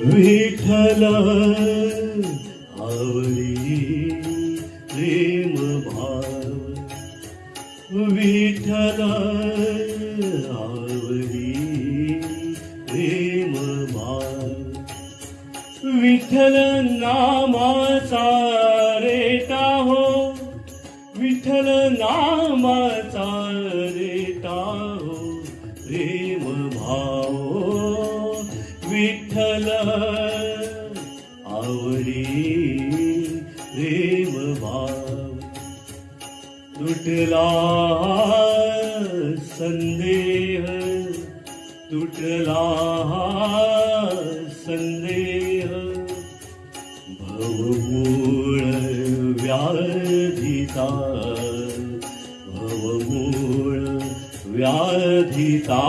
विठ्ठल आवडी प्रेम भाव विठ्ठल आवडी प्रेम भाव विठ्ठल नामाचा रेटा हो. विठ्ठल नामाचा रेटा हो. प्रेम भाव विठ्ठल आवरी प्रेम भाव. तुटला संदेह तुटला संदेह. भवमूळ व्याधिता भवमूळ व्याधिता